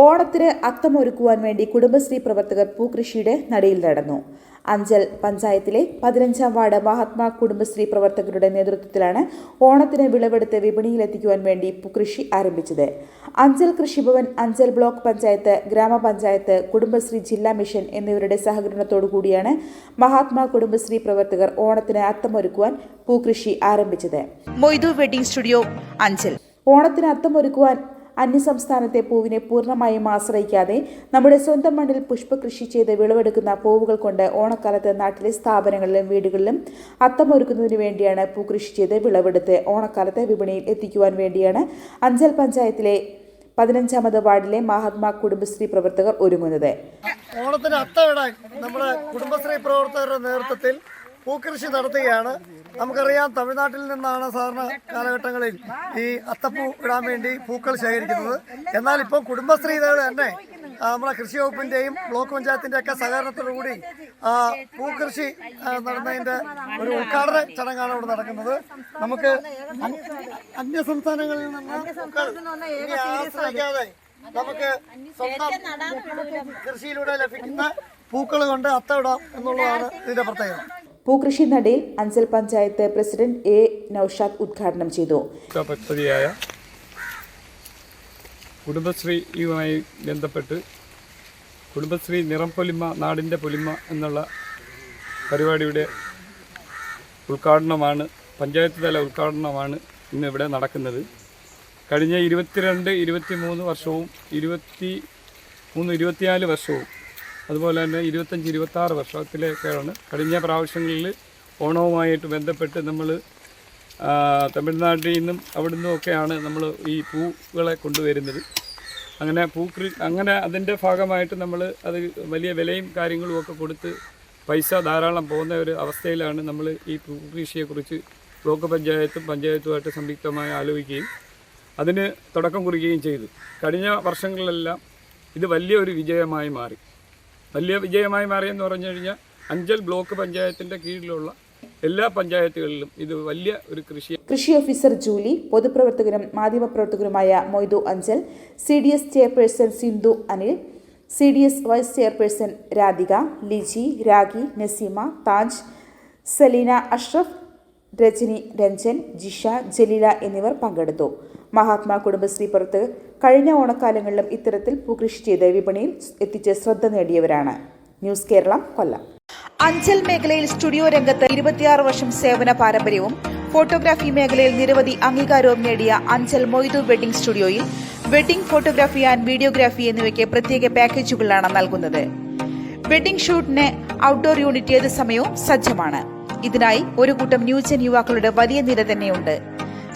ഓണത്തിന് അത്തമൊരുക്കുവാൻ വേണ്ടി കുടുംബശ്രീ പ്രവർത്തകർ പൂക്കൃഷിയുടെ നടയിൽ നടന്നു. അഞ്ചൽ പഞ്ചായത്തിലെ പതിനഞ്ചാം വാർഡ് മഹാത്മാ കുടുംബശ്രീ പ്രവർത്തകരുടെ നേതൃത്വത്തിലാണ് ഓണത്തിന് വിളവെടുത്ത് വിപണിയിലെത്തിക്കുവാൻ വേണ്ടി കൃഷി ആരംഭിച്ചത്. അഞ്ചൽ കൃഷിഭവൻ അഞ്ചൽ ബ്ലോക്ക് പഞ്ചായത്ത് ഗ്രാമപഞ്ചായത്ത് കുടുംബശ്രീ ജില്ലാ മിഷൻ എന്നിവരുടെ സഹകരണത്തോടു കൂടിയാണ് മഹാത്മാ കുടുംബശ്രീ പ്രവർത്തകർ ഓണത്തിന് അത്തമൊരുക്കുവാൻ പൂക്കൃഷി ആരംഭിച്ചത്. Moidu wedding studio Anchal. ഓണത്തിന് അത്തമൊരുക്കുവാൻ അന്യസംസ്ഥാനത്തെ പൂവിനെ പൂർണമായും ആശ്രയിക്കാതെ നമ്മുടെ സ്വന്തം മണ്ണിൽ പുഷ്പകൃഷി ചെയ്ത് വിളവെടുക്കുന്ന പൂവുകൾ കൊണ്ട് ഓണക്കാലത്ത് നാട്ടിലെ സ്ഥാപനങ്ങളിലും വീടുകളിലും അത്തമൊരുക്കുന്നതിന് വേണ്ടിയാണ് പൂക്കൃഷി ചെയ്ത് വിളവെടുത്ത് ഓണക്കാലത്തെ വിപണിയിൽ എത്തിക്കുവാൻ വേണ്ടിയാണ് അഞ്ചൽ പഞ്ചായത്തിലെ പതിനഞ്ചാമത് വാർഡിലെ മഹാത്മാ കുടുംബശ്രീ പ്രവർത്തകർ ഒരുങ്ങുന്നത്. ഓണത്തിന് അത്തമിടാൻ നമ്മുടെ കുടുംബശ്രീ പ്രവർത്തകരുടെ നേതൃത്വത്തിൽ പൂക്കൃഷി നടത്തുകയാണ്. നമുക്കറിയാം തമിഴ്നാട്ടിൽ നിന്നാണ് സാധാരണ കാലഘട്ടങ്ങളിൽ ഈ അത്തപ്പൂ ഇടാൻ വേണ്ടി പൂക്കൾ ശേഖരിക്കുന്നത്. എന്നാൽ ഇപ്പം കുടുംബശ്രീകൾ തന്നെ നമ്മുടെ കൃഷി വകുപ്പിന്റെയും ബ്ലോക്ക് പഞ്ചായത്തിന്റെ ഒക്കെ സഹകരണത്തോടു കൂടി ആ, പൂക്കൃഷി നടന്നതിന്റെ ഒരു ഉദ്ഘാടന ചടങ്ങാണ് ഇവിടെ നടക്കുന്നത്. നമുക്ക് അന്യ- അന്യ സംസ്ഥാനങ്ങളിൽ നിന്ന് ആശ്രയിക്കാതെ നമുക്ക് സ്വന്തം കൃഷിയിലൂടെ ലഭിക്കുന്ന പൂക്കൾ കൊണ്ട് അത്തമിടാം എന്നുള്ളതാണ് ഇതിന്റെ പ്രത്യേകത. പൂക്കൃഷി നടയിൽ അഞ്ചൽ പഞ്ചായത്ത് പ്രസിഡന്റ് എ നൌഷാദ് ഉദ്ഘാടനം ചെയ്തു. കുടുംബശ്രീയുമായി ബന്ധപ്പെട്ട് കുടുംബശ്രീ നിറം പൊലിമ നാടിന്റെ പൊലിമ എന്നുള്ള പരിപാടിയുടെ ഉദ്ഘാടനമാണ് പഞ്ചായത്ത് തല ഉദ്ഘാടനമാണ് ഇന്ന് ഇവിടെ നടക്കുന്നത്. കഴിഞ്ഞ ഇരുപത്തിരണ്ട് ഇരുപത്തി മൂന്ന് വർഷവും ഇരുപത്തി മൂന്ന് ഇരുപത്തിനാല് വർഷവും അതുപോലെ തന്നെ ഇരുപത്തഞ്ച് ഇരുപത്താറ് വർഷത്തിലേക്കാണ് കഴിഞ്ഞ പ്രാവശ്യങ്ങളിൽ ഓണവുമായിട്ട് ബന്ധപ്പെട്ട് നമ്മൾ തമിഴ്നാട്ടിൽ നിന്നും അവിടെ നിന്നുമൊക്കെയാണ് നമ്മൾ ഈ പൂക്കളെ കൊണ്ടുവരുന്നത്. അങ്ങനെ പൂക്കൃ അങ്ങനെ അതിന്റെ ഭാഗമായിട്ട് നമ്മൾ അത് വലിയ വിലയും കാര്യങ്ങളും ഒക്കെ കൊടുത്ത് പൈസ ധാരാളം പോകുന്ന ഒരു അവസ്ഥയിലാണ് നമ്മൾ ഈ പൂക്കൃഷിയെക്കുറിച്ച് ബ്ലോക്ക് പഞ്ചായത്തും പഞ്ചായത്തുമായിട്ട് സംയുക്തമായി ആലോചിക്കുകയും അതിന് തുടക്കം കുറിക്കുകയും ചെയ്തു. കഴിഞ്ഞ വർഷങ്ങളിലെല്ലാം ഇത് വലിയൊരു വിജയമായി മാറി. വലിയ വിജയമായി മാറിയെന്ന് പറഞ്ഞു കഴിഞ്ഞാൽ അഞ്ചൽ ബ്ലോക്ക് പഞ്ചായത്തിന്റെ കീഴിലുള്ള എല്ലാ പഞ്ചായത്തുകളിലും ഇത് വലിയ ഒരു കൃഷി കൃഷി ഓഫീസർ ജൂലി പൊതുപ്രവർത്തകരും മാധ്യമപ്രവർത്തകരുമായ Moidu Anchal C D S chairperson Sindhu Anil C D S vice chairperson Radhika Liji Ragi Naseema Taj Saleena Ashraf Rajani Ranjan Jisha Jaleela എന്നിവർ പങ്കെടുത്തു. മഹാത്മാ കുടുംബശ്രീ പുറത്ത് കഴിഞ്ഞ ഓണക്കാലങ്ങളിലും ഇത്തരത്തിൽ പൂകൃഷി ചെയ്ത് വിപണിയിൽ എത്തിച്ച് ശ്രദ്ധ നേടിയവരാണ്. ന്യൂസ് കേരളം കൊല്ലം. അഞ്ചൽ മേഖലയിൽ സ്റ്റുഡിയോ രംഗത്ത് ഇരുപത്തിയാറ് വർഷം സേവന പാരമ്പര്യവും ഫോട്ടോഗ്രാഫി മേഖലയിൽ നിരവധി അംഗീകാരവും നേടിയ അഞ്ചൽ മൊയ്തു വെഡിംഗ് സ്റ്റുഡിയോയിൽ വെഡിംഗ് ഫോട്ടോഗ്രാഫി ആൻഡ് വീഡിയോഗ്രാഫി എന്നിവയ്ക്ക് പ്രത്യേക പാക്കേജുകളാണ് നൽകുന്നത്. വെഡിംഗ് ഷൂട്ടിന് ഔട്ട്ഡോർ യൂണിറ്റ് ഏത് സമയവും സജ്ജമാണ്. ഇതിനായി ഒരു കൂട്ടം ന്യൂജൻ യുവാക്കളുടെ വലിയ നിര തന്നെയുണ്ട്.